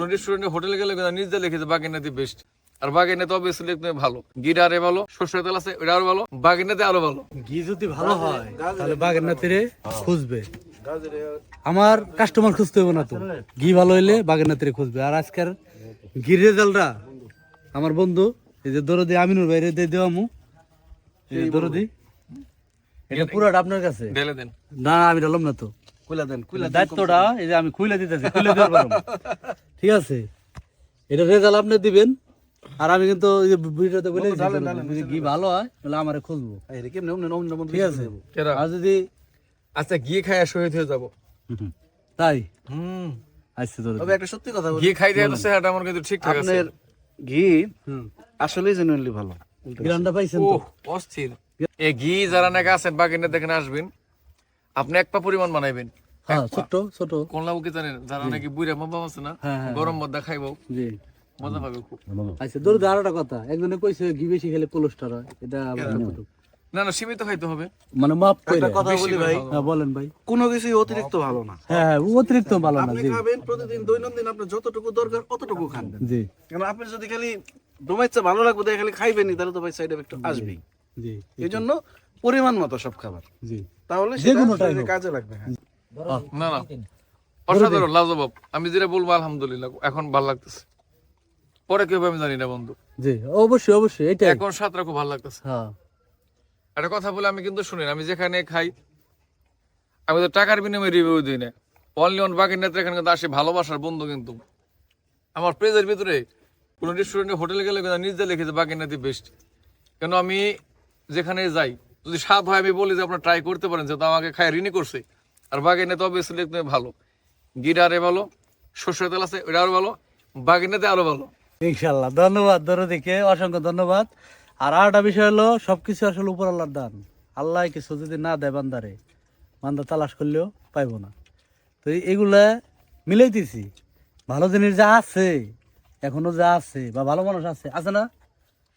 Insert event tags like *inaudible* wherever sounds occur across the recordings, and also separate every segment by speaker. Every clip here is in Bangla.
Speaker 1: কোন রেস্টুরেন্টে হোটেলে গেলে নিজে লিখেছে বাগিনাতে বেস্ট আর বাগিনাতে অবভিয়াসলি ভালো। গিটা আরে ভালো সর্ষের তেল আছে এটা আরও ভালো বাগিনাতে আরও ভালো।
Speaker 2: ঘি যদি ভালো হয় তাহলে বাগের নাতিরে খুঁজবে। আমার কাস্টমার খুঁজতে হবে না তো। ঘি ভালো হইলে বাগের নাতিরে খুঁজবে। আর আজকের ঘির রেজাল্টটা আমার বন্ধু এই যে দরদি আমিনুর বাইরে দিয়ে দেওয়া মু এই দরদি এটা পুরোটা আপনার কাছে? না আমি ডালাম না তো।
Speaker 3: কুলা দেন কুলা
Speaker 2: দায়িত্বটা এই যে আমি দিতেছি দেওয়ার পারব। *laughs* ঠিক আছে। এটা রেজাল্ট আপনি দিবেন আর আমি কিন্তু ওই যে ভিডিওতে বলে যদি ঘি ভালো হয় তাহলে আমারে খুঁজবো
Speaker 3: কেমনে
Speaker 2: ঠিক আছে। আর যদি
Speaker 1: আচ্ছা খাই শহীদ হয়ে যাব।
Speaker 2: তাই?
Speaker 1: হুম।
Speaker 2: আচ্ছা তোর
Speaker 3: তবে একটা সত্যি কথা বলি।
Speaker 1: গিয়ে খাই দিয়ে তো সেটা আমার কিন্তু ঠিকঠাক আছে।
Speaker 3: আপনার ঘি আসলেই জেনুইনলি ভালো।
Speaker 2: গ্রান্ডটা পাইছেন তো?
Speaker 1: অস্থির। এই ঘি যারা নাকি আছেন বাগিনা দেখেন আসবেন। আপনি এক পা পরিমাণ বানাইবেন।
Speaker 2: হ্যাঁ ছোট ছোট
Speaker 1: কোন জানেন যারা নাকি বুড়া মামা আছে না
Speaker 2: হ্যাঁ, হ্যাঁ,
Speaker 1: গরম মধ্যে খাইবো।
Speaker 2: জি।
Speaker 1: মজা পাবে খুব।
Speaker 2: আচ্ছা আর কথা। একজনে কইছে ঘি বেশি খেলে কোলেস্টেরল হয়। এটা
Speaker 1: না না সীমিত খাইতে হবে।
Speaker 2: মানে মাপ
Speaker 3: একটা কথা বলি ভাই।
Speaker 2: হ্যাঁ বলেন ভাই।
Speaker 3: কোনো কিছুই অতিরিক্ত ভালো না।
Speaker 2: হ্যাঁ হ্যাঁ অতিরিক্ত ভালো না
Speaker 3: আপনি খাবেন প্রতিদিন দৈনন্দিন আপনার যতটুকু দরকার অতটুকু খান।
Speaker 2: জি।
Speaker 3: কারণ আপনি যদি খালি ডোমাইচ্ছে ভালো লাগবে দেখে খালি খাইবেনই তাহলে তো ভাই সাইড এফেক্ট আসবেই।
Speaker 2: জি
Speaker 3: এই জন্য পরিমাণ মতো সব খাবার।
Speaker 2: জি।
Speaker 3: তাহলে সেটা। কাজে লাগবে হ্যাঁ।
Speaker 1: না না। অসাধারণ লাজবাব। আমি যেটা বলব আলহামদুলিল্লাহ এখন ভালো লাগতেছে। পরে কি হবে আমি জানি না বন্ধু।
Speaker 2: জি অবশ্যই অবশ্যই এটাই।
Speaker 1: এখন সাতটা খুব ভালো লাগতেছে।
Speaker 2: হ্যাঁ।
Speaker 1: একটা কথা বলে আমি কিন্তু শুনেন আমি যেখানে খাই আমি তো টাকার বিনিময়ে রিভিউ দিই না। অনলি অন বাকি নেতা এখানে কিন্তু আসে ভালোবাসার বন্ধু কিন্তু। আমার প্রেজের ভিতরে কোনো রেস্টুরেন্টে হোটেলে গেলে কিন্তু নিজে লিখেছে বাকি নেতি বেস্ট কেন আমি যেখানে যাই যদি স্বাদ হয়, আমি বলি যে আপনার ট্রাই করতে পারেন, যেহেতু আমাকে খায় ঋণই করছে। আর বাকি নেতা অবভিয়াসলি ভালো। গিটারে ভালো, সর্ষের তেল আছে ওটা আরও ভালো বাকি নেতে আরও ভালো।
Speaker 2: ইনশাল্লাহ, ধন্যবাদ দরদিকে, অসংখ্য ধন্যবাদ। আর আরেকটা বিষয় হলো, সবকিছু আসলে উপর আল্লাহর দান। আল্লাহ কিছু যদি না দেয় বান্দারে, বান্দা তালাশ করলেও পাইবো না। তো এগুলা মিলাইতেছি। ভালো জিনিস যা আছে, এখনও যা আছে, বা ভালো মানুষ আছে আছে না?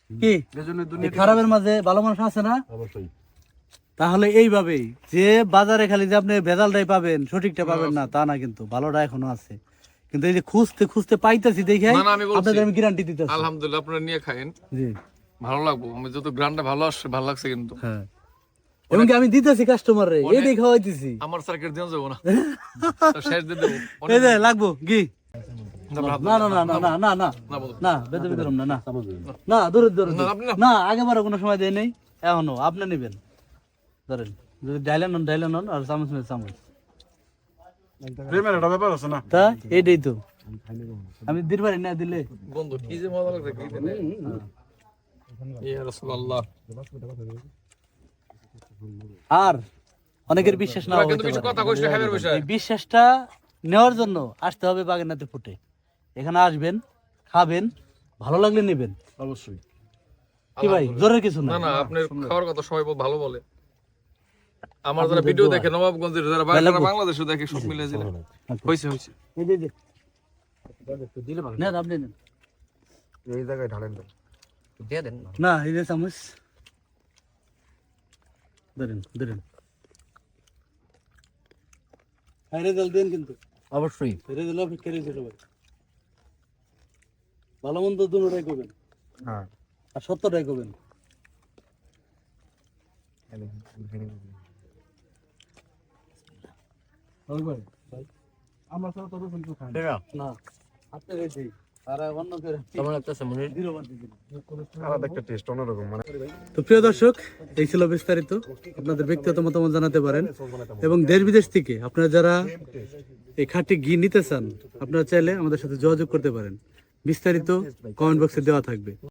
Speaker 2: কি? খারাপের মাঝে ভালো মানুষ আছে না? তাহলে এইভাবেই যে বাজারে খালি যে আপনি ভেজালটাই পাবেন সঠিকটা পাবেন না তা না কিন্তু ভালোটা এখনও আছে। কিন্তু এই যে খুঁজতে খুঁজতে পাইতেছি দেখে। আপনাদের আমি গ্যারান্টি দিতেছি।
Speaker 1: আলহামদুলিল্লাহ আপনারা নিয়ে খায়েন
Speaker 2: জি।
Speaker 1: ভালো লাগবো আমি যত গ্রান্ডটা ভালো আসছে ভালো লাগছে কিন্তু।
Speaker 2: হ্যাঁ। এমনকি আমি দিতেছি কাস্টমার রে? এই দেখে খাওয়াইতেছি।
Speaker 1: আমার সার্কেট দিয়ে যাব না। *laughs* শেষ দিয়ে দেবো।
Speaker 2: এই লাগবো কি
Speaker 1: না,
Speaker 2: না না না না না না না
Speaker 1: না বলো
Speaker 2: না না না না দূরে দূরে
Speaker 1: না, আপনি না।
Speaker 2: না আগেবারে কোনো সময় দেয় নেই এখনও আপনি নেবেন ধরেন যদি ডাইলেন হন ডাইলেন হন আর চামচ নেই চামচ
Speaker 3: প্রেমের একটা ব্যাপার আছে না
Speaker 2: তা এইটাই তো আমি দিরবারি না দিলে
Speaker 1: বন্ধু কি যে মজা লাগছে কি জানে ইয়া রাসূলুল্লাহ
Speaker 2: আর অনেকের বিশ্বাস না
Speaker 1: তোরা কিন্তু কিছু কথা কইছ না খাবার বিষয়
Speaker 2: এই বিশ্বাসটা নেওয়ার জন্য আসতে হবে বাগেরনাতে ফুটে এখানে আসবেন খাবেন ভালো লাগলে নেবেন।
Speaker 3: অবশ্যই।
Speaker 2: কি ভাই জোরের কিছু না
Speaker 1: না না আপনার খাওয়ার কথা সবাই বহুত ভালো বলে। আমার যারা ভিডিও দেখে নবাবগঞ্জের যারা বাইরে বাংলাদেশে দেখে সব মিলে দিলে। হইছে হইছে।
Speaker 2: এই যে, এই যে। নেন, আপনি নেন।
Speaker 3: এই জায়গায় ঢালেন
Speaker 2: না। এই যে চামচ। ধরেন ধরেন। রেজাল্ট দেন কিন্তু।
Speaker 3: অবশ্যই।
Speaker 2: রেজাল্ট অপেক্ষা রেজাল্ট ভাই ভালো মন্দ দুটাই করবেন।
Speaker 3: হ্যাঁ।
Speaker 2: আর সত্যটাই করবেন।
Speaker 3: আমার সাথে তো রসুন খান
Speaker 2: না। আপনি রেডি আর অন্য করে ধীরবাদ দিবেন।
Speaker 3: আলাদা একটা টেস্ট অন্যরকম মানে
Speaker 2: তো প্রিয় দর্শক এই ছিল বিস্তারিত। আপনাদের ব্যক্তিগত মতামত জানাতে পারেন। এবং দেশ বিদেশ থেকে আপনারা যারা এই খাঁটি ঘি নিতে চান আপনারা চাইলে আমাদের সাথে যোগাযোগ করতে পারেন। বিস্তারিত কমেন্ট বক্সে দেওয়া থাকবে।